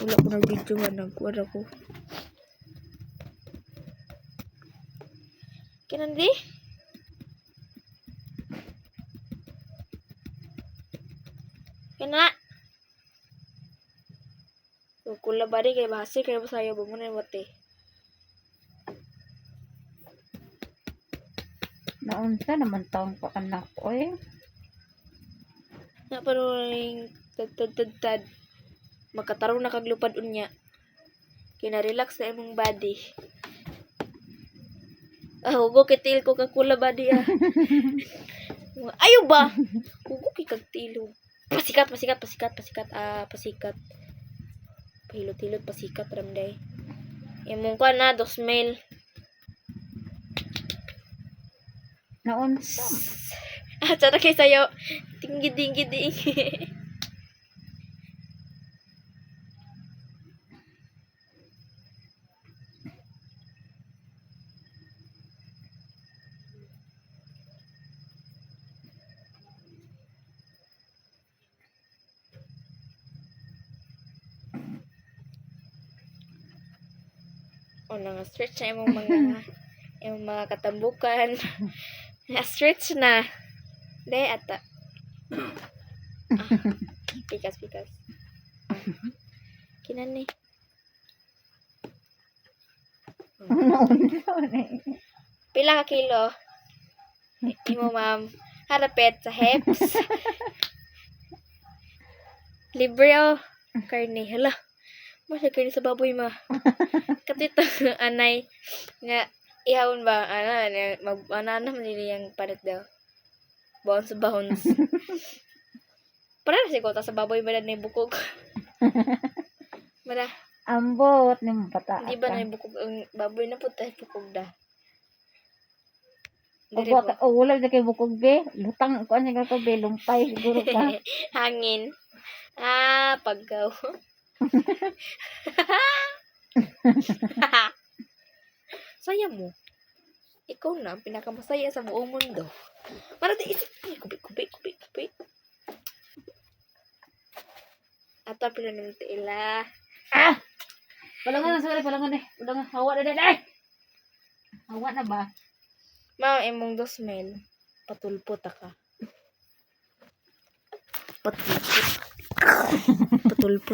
Wala ko na video nga nagkuhan ako. Kinandi? Kana? Kula ba rin kay bahasi kaya masayo ba mo na mati? Naunsa naman taong pa anak ko eh. Na pero tad tad tad tad makatarong na kaglupad unya. Kina-relax na imong body. Ah, hugo kitil ko kakula body ah. Ayo ba? Hugo kay kagtilo. Pasikat, pasikat, pasikat, pasikat, ah, pasikat. Pahilot-hilot, pasikat, ramday. Imong ka na, dos mail. Naunsa. Ah, tsara kay sayo. Tinggi-dinggi-ding. o nga stretch na imong mga imong mga katambukan na stretch na Dai ata. Ah, pikas pikas. Kinan ni. Eh. Pila ka kilo? Imo ma'am. Harapet sa hips. Libre oh. Karne. Hala. Masya karne sa baboy ma. Katito anay nga ihawon ba ana mag ana na man yung panit daw. Bounce bounce. Para na siguro ta sa baboy ba na bukog. Mara, Ambot ni mo pata. di ba na bukog ang baboy na puta bukog da. O Diri ka o wala na kay bukog be. Lutang ko ano ka be lumpay siguro ka. Hangin. Ah, paggaw. Saya mo. Ikaw na ang pinakamasaya sa buong mundo. Para di isip ay, kubi, kubi, kubi, kubi. Ato pinanong ila. Ah! Palangan na sorry palangan eh. Palangan hawa na dai. Hawa na ba? Ma'am, imong dos mil. Patulpot ka. Patulpot. Patulpot.